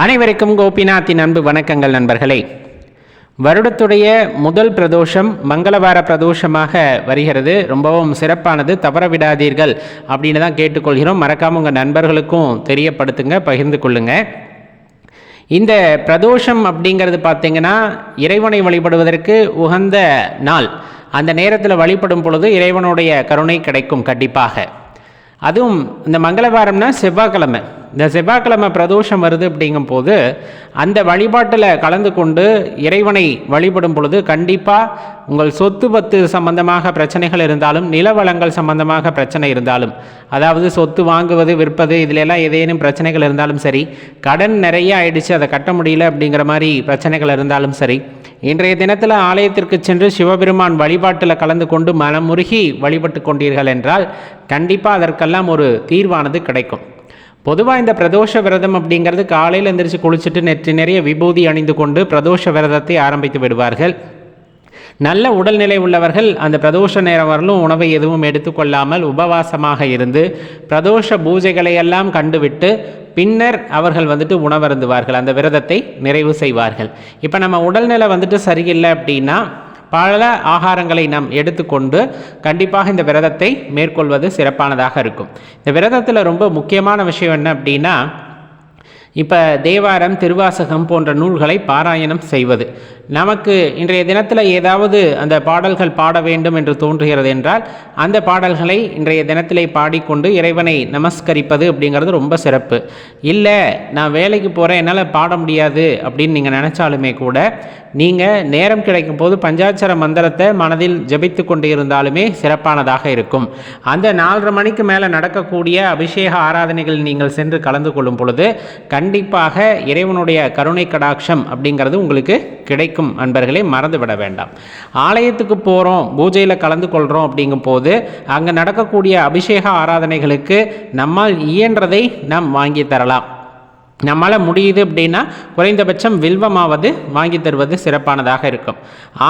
அனைவருக்கும் கோபிநாத்தின் அன்பு வணக்கங்கள் நண்பர்களே. வருடத்துடைய முதல் பிரதோஷம் மங்களவார பிரதோஷமாக வருகிறது. ரொம்பவும் சிறப்பானது. தவற விடாதீர்கள் அப்படின்னு தான் கேட்டுக்கொள்கிறோம். மறக்காமல் உங்கள் நண்பர்களுக்கும் தெரியப்படுத்துங்க பகிர்ந்து கொள்ளுங்க. இந்த பிரதோஷம் அப்படிங்கிறது பார்த்திங்கன்னா இறைவனை வழிபடுவதற்கு உகந்த நாள். அந்த நேரத்தில் வழிபடும் பொழுது இறைவனுடைய கருணை கிடைக்கும் கண்டிப்பாக. அதுவும் இந்த மங்களவாரம்னா செவ்வாய்க்கிழமை. இந்த செவ்வாய்க்கிழமை பிரதோஷம் வருது அப்படிங்கும் போது அந்த வழிபாட்டில் கலந்து கொண்டு இறைவனை வழிபடும் பொழுது கண்டிப்பாக உங்கள் சொத்து பத்து சம்பந்தமாக பிரச்சனைகள் இருந்தாலும் நிலவளங்கள் சம்பந்தமாக பிரச்சனை இருந்தாலும் அதாவது சொத்து வாங்குவது விற்பது இதிலெல்லாம் ஏதேனும் பிரச்சனைகள் இருந்தாலும் சரி கடன் நிறைய ஆயிடுச்சு அதை கட்ட முடியல அப்படிங்கிற மாதிரி பிரச்சனைகள் இருந்தாலும் சரி இன்றைய தினத்தில் ஆலயத்திற்கு சென்று சிவபெருமான் வழிபாட்டில் கலந்து கொண்டு மனமுருகி வழிபட்டு கொண்டீர்கள் என்றால் கண்டிப்பாக அதற்கெல்லாம் ஒரு தீர்வானது கிடைக்கும். பொதுவாக இந்த பிரதோஷ விரதம் அப்படிங்கிறது காலையில் எந்திரிச்சு குளிச்சுட்டு நெற்றி நிறைய விபூதி அணிந்து கொண்டு பிரதோஷ விரதத்தை ஆரம்பித்து விடுவார்கள். நல்ல உடல்நிலை உள்ளவர்கள் அந்த பிரதோஷ நேரம் வரலும் உணவை எதுவும் எடுத்துக்கொள்ளாமல் உபவாசமாக இருந்து பிரதோஷ பூஜைகளை எல்லாம் கண்டுவிட்டு பின்னர் அவர்கள் வந்துட்டு உணவருந்துவார்கள். அந்த விரதத்தை நிறைவு செய்வார்கள். இப்போ நம்ம உடல்நிலை வந்துட்டு சரியில்லை அப்படின்னா பல ஆகாரங்களை நாம் எடுத்துக்கொண்டு கண்டிப்பாக இந்த விரதத்தை மேற்கொள்வது சிறப்பானதாக இருக்கும். இந்த விரதத்தில் ரொம்ப முக்கியமான விஷயம் என்ன அப்படின்னா இப்போ தேவாரம் திருவாசகம் போன்ற நூல்களை பாராயணம் செய்வது. நமக்கு இன்றைய தினத்தில் ஏதாவது அந்த பாடல்கள் பாட வேண்டும் என்று தோன்றுகிறது என்றால் அந்த பாடல்களை இன்றைய தினத்திலே பாடிக்கொண்டு இறைவனை நமஸ்கரிப்பது அப்படிங்கிறது ரொம்ப சிறப்பு. இல்லை நான் வேலைக்கு போகிறேன் என்னால் பாட முடியாது அப்படின்னு நீங்கள் நினச்சாலுமே கூட நீங்கள் நேரம் கிடைக்கும் போது பஞ்சாட்சர மந்திரத்தை மனதில் ஜபித்து கொண்டு இருந்தாலுமே சிறப்பானதாக இருக்கும். அந்த நாலரை மணிக்கு மேலே நடக்கக்கூடிய அபிஷேக ஆராதனைகள் நீங்கள் சென்று கலந்து கொள்ளும் பொழுது கண்டிப்பாக இறைவனுடைய கருணை கடாட்சம் அப்படிங்கிறது உங்களுக்கு கிடைக்கும் அன்பர்களே மறந்து விட வேண்டாம். ஆலயத்துக்கு போகிறோம் பூஜையில் கலந்து கொள்கிறோம் அப்படிங்கும் போது அங்கே நடக்கக்கூடிய அபிஷேக ஆராதனைகளுக்கு நம்மால் இயன்றதை நாம் வாங்கி தரலாம். நம்மளால் முடியுது அப்படின்னா குறைந்தபட்சம் வில்வமாவது வாங்கி தருவது சிறப்பானதாக இருக்கும்.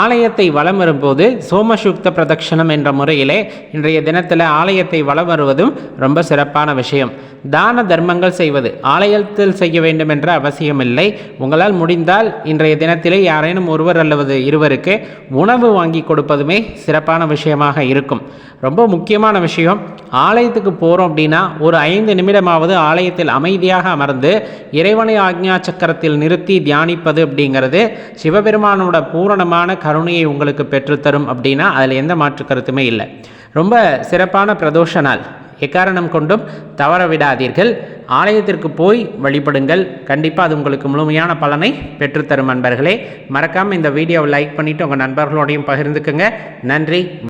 ஆலயத்தை வலம் வரும்போது சோமசுக்த பிரதட்சணம் என்ற முறையிலே இன்றைய தினத்தில் ஆலயத்தை வலம் வருவதும் ரொம்ப சிறப்பான விஷயம். தான தர்மங்கள் செய்வது ஆலயத்தில் செய்ய வேண்டும் என்ற அவசியமில்லை. உங்களால் முடிந்தால் இன்றைய தினத்திலே யாரேனும் ஒருவர் அல்லது இருவருக்கு உணவு வாங்கி கொடுப்பதுமே சிறப்பான விஷயமாக இருக்கும். ரொம்ப முக்கியமான விஷயம் ஆலயத்துக்கு போகிறோம் அப்படின்னா ஒரு ஐந்து நிமிடமாவது ஆலயத்தில் அமைதியாக அமர்ந்து இறைவனை ஆக்ஞா சக்கரத்தில் நிறுத்தி தியானிப்பது அப்படிங்கிறது சிவபெருமானோட பூரணமான கருணையை உங்களுக்கு பெற்றுத்தரும் அப்படின்னா அதில் எந்த மாற்று கருத்துமே இல்லை. ரொம்ப சிறப்பான பிரதோஷ நாள் எக்காரணம் கொண்டும் தவற விடாதீர்கள். ஆலயத்திற்கு போய் வழிபடுங்கள். கண்டிப்பாக அது உங்களுக்கு முழுமையான பலனை பெற்றுத்தரும் நண்பர்களே மறக்காமல் இந்த வீடியோவை லைக் பண்ணிவிட்டு உங்கள் நண்பர்களோடையும் பகிர்ந்துக்குங்க. நன்றி.